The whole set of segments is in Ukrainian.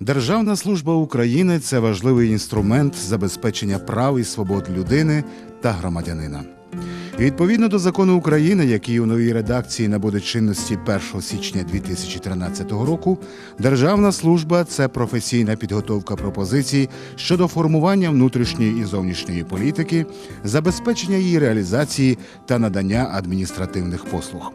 Державна служба України це важливий інструмент забезпечення прав і свобод людини та громадянина. Відповідно до закону України, який у новій редакції набуде чинності 1 січня 2013 року, державна служба це професійна підготовка пропозицій щодо формування внутрішньої і зовнішньої політики, забезпечення її реалізації та надання адміністративних послуг.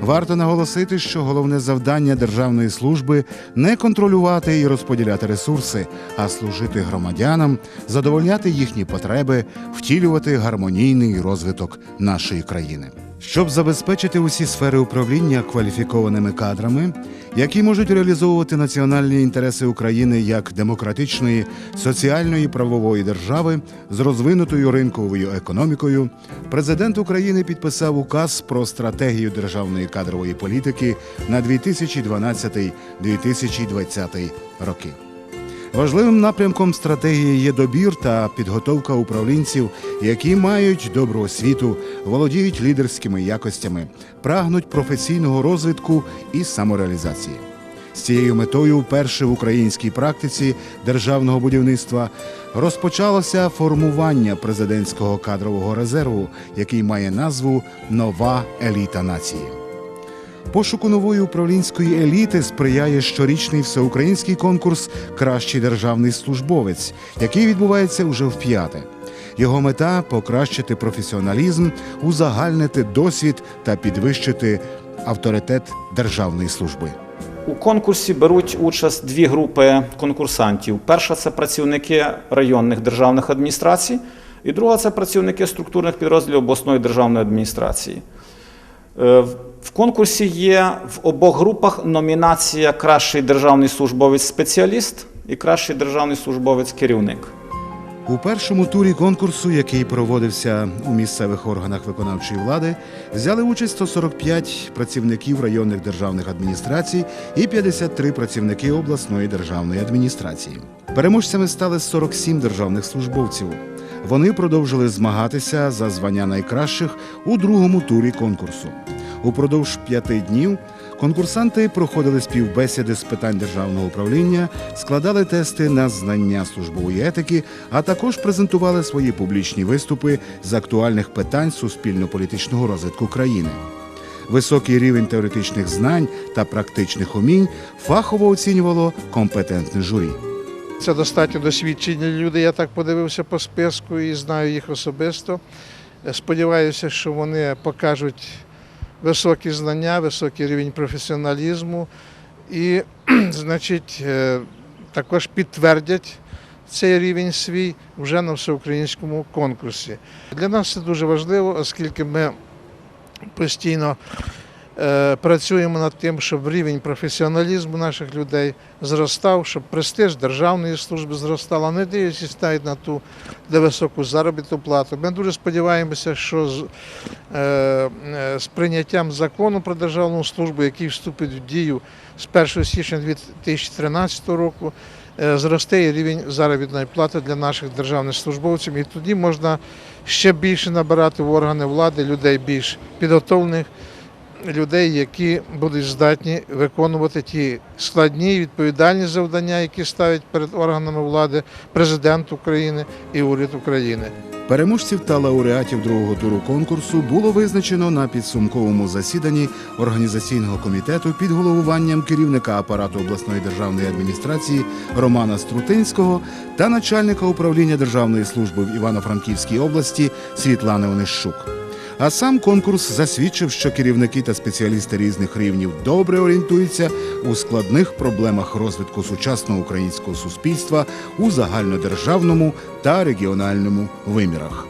Варто наголосити, що головне завдання державної служби не контролювати і розподіляти ресурси, а служити громадянам, задовольняти їхні потреби, втілювати гармонійний розвиток нашої країни. Щоб забезпечити усі сфери управління кваліфікованими кадрами, які можуть реалізовувати національні інтереси України як демократичної, соціальної правової держави з розвинутою ринковою економікою, президент України підписав указ про стратегію державної кадрової політики на 2012-2020 роки. Важливим напрямком стратегії є добір та підготовка управлінців, які мають добру освіту, володіють лідерськими якостями, прагнуть професійного розвитку і самореалізації. З цією метою вперше в українській практиці державного будівництва розпочалося формування президентського кадрового резерву, який має назву Нова еліта нації. Пошуку нової управлінської еліти сприяє щорічний всеукраїнський конкурс Кращий державний службовець, який відбувається уже в п'яте. Його мета покращити професіоналізм, узагальнити досвід та підвищити авторитет державної служби. У конкурсі беруть участь дві групи конкурсантів. Перша це працівники районних державних адміністрацій, і друга це працівники структурних підрозділів обласної державної адміністрації. В- конкурсі є в обох групах номінація Кращий державний службовець-спеціаліст і кращий державний службовець-керівник. У першому турі конкурсу, який проводився у місцевих органах виконавчої влади, взяли участь 145 працівників районних державних адміністрацій і 53 працівники обласної державної адміністрації. Переможцями стали 47 державних службовців. Вони продовжили змагатися за звання найкращих у другому турі конкурсу. Упродовж п'яти днів конкурсанти проходили співбесіди з питань державного управління, складали тести на знання службової етики, а також презентували свої публічні виступи з актуальних питань суспільно-політичного розвитку країни. Високий рівень теоретичних знань та практичних умінь фахово оцінювало компетентне журі. Це достатньо досвідчені люди. Я так подивився по списку і знаю їх особисто. Сподіваюся, що вони покажуть високі знання, високий рівень професіоналізму і, значить, е, також підтвердять цей рівень свій вже на всеукраїнському конкурсі. Для нас це дуже важливо, оскільки ми постійно працюємо над тим, щоб рівень професіоналізму наших людей зростав, щоб престиж державної служби зростав, а не дивлячись навіть на ту де високу заробітну плату. Ми дуже сподіваємося, що з, е, е, з прийняттям закону про державну службу, який вступить в дію з 1 січня 2013 року, е, зросте рівень заробітної плати для наших державних службовців, і тоді можна ще більше набирати в органи влади людей більш підготовлених, людей, які будуть здатні виконувати ті складні і відповідальні завдання, які ставить перед органами влади президент України і уряд України. Переможців та лауреатів другого туру конкурсу було визначено на підсумковому засіданні організаційного комітету під головуванням керівника апарату обласної державної адміністрації Романа Струтинського та начальника управління державної служби в Івано-Франківській області Світлани Онищук. А сам конкурс засвідчив, що керівники та спеціалісти різних рівнів добре орієнтуються у складних проблемах розвитку сучасного українського суспільства у загальнодержавному та регіональному вимірах.